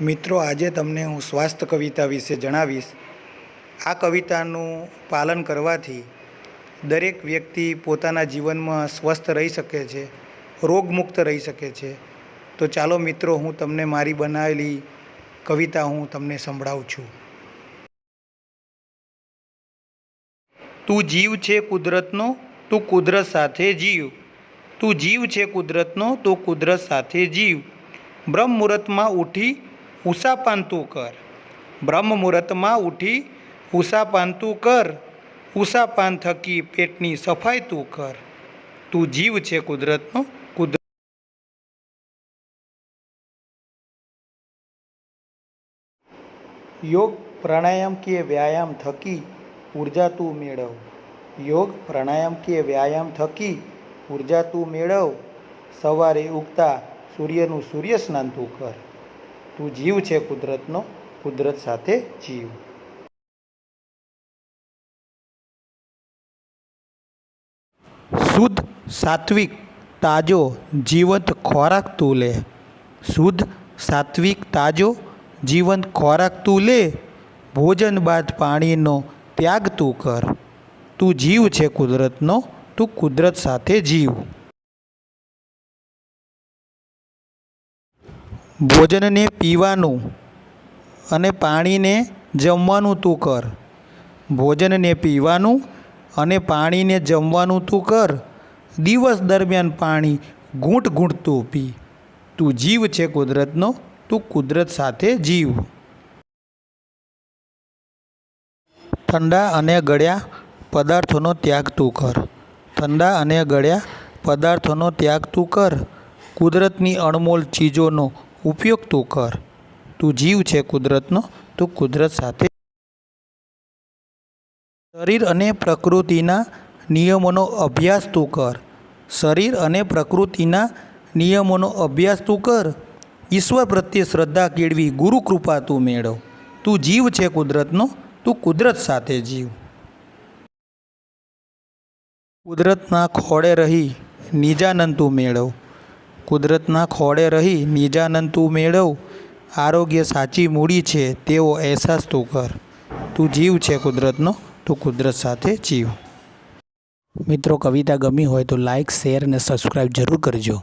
મિત્રો, આજે તમને હું સ્વાસ્થ્ય કવિતા વિશે જણાવીશ. આ કવિતાનું પાલન કરવાથી દરેક વ્યક્તિ પોતાના જીવનમાં સ્વસ્થ રહી શકે છે, રોગમુક્ત રહી શકે છે. તો ચાલો મિત્રો, હું તમને મારી બનાવેલી કવિતા હું તમને સંભળાવું છું. તું જીવ છે કુદરતનો, તું કુદરત સાથે જીવ. તું જીવ છે કુદરતનો, તું કુદરત સાથે જીવ. બ્રહ્મ મુહૂર્તમાં ઉઠી ઉષાપાન તું કર. બ્રહ્મ મુહૂર્તમાં ઉઠી ઉષાપાંતું કર. ઉષાપાન થકી પેટની સફાઈ તું કર. તું જીવ છે કુદરતનો, કુદરત યોગ પ્રાણાયામ કે વ્યાયામ થકી ઊર્જા તું મેળવ. યોગ પ્રાણાયામ કે વ્યાયામ થકી ઊર્જા તું મેળવ. સવારે ઉગતા સૂર્યનું સૂર્ય સ્નાન તું કર. તું જીવ છે કુદરતનો, કુદરત સાથે જીવ. શુદ્ધ, સાત્વિક, તાજો, જીવંત ખોરાક તું લે. શુદ્ધ, સાત્વિક, તાજો, જીવંત ખોરાક તું લે. ભોજન બાદ પાણીનો ત્યાગ તું કર. તું જીવ છે કુદરતનો, તું કુદરત સાથે જીવ. ભોજનને પીવાનું અને પાણીને જમવાનું તું કર. ભોજનને પીવાનું અને પાણીને જમવાનું તું કર. દિવસ દરમિયાન પાણી ઘૂંટ ઘૂંટ તું પી. તું જીવ છે કુદરતનો, તું કુદરત સાથે જીવ. ઠંડા અને ગળ્યા પદાર્થોનો ત્યાગ તું કર. ઠંડા અને ગળ્યા પદાર્થોનો ત્યાગ તું કર. કુદરતની અણમોલ ચીજોનો ઉપયોગ તું કર. તું જીવ છે કુદરતનો, તું કુદરત સાથે શરીર અને પ્રકૃતિના નિયમોનો અભ્યાસ તું કર. શરીર અને પ્રકૃતિના નિયમોનો અભ્યાસ તું કર. ઈશ્વર પ્રત્યે શ્રદ્ધા કેળવી ગુરુ કૃપા તું મેળવ. તું જીવ છે કુદરતનો, તું કુદરત સાથે જીવ. કુદરતના ખોળે રહી નિજાનંદ તું મેળવ. કુદરતના ખોળે રહી નિજાનંદ તું મેળવ. આરોગ્ય સાચી મૂડી છે, તેવો અહેસાસ તું કર. તું જીવ છે કુદરતનો, તું કુદરત સાથે જીવ. મિત્રો, કવિતા ગમી હોય તો લાઇક શેર અને સબસ્ક્રાઈબ જરૂર કરજો.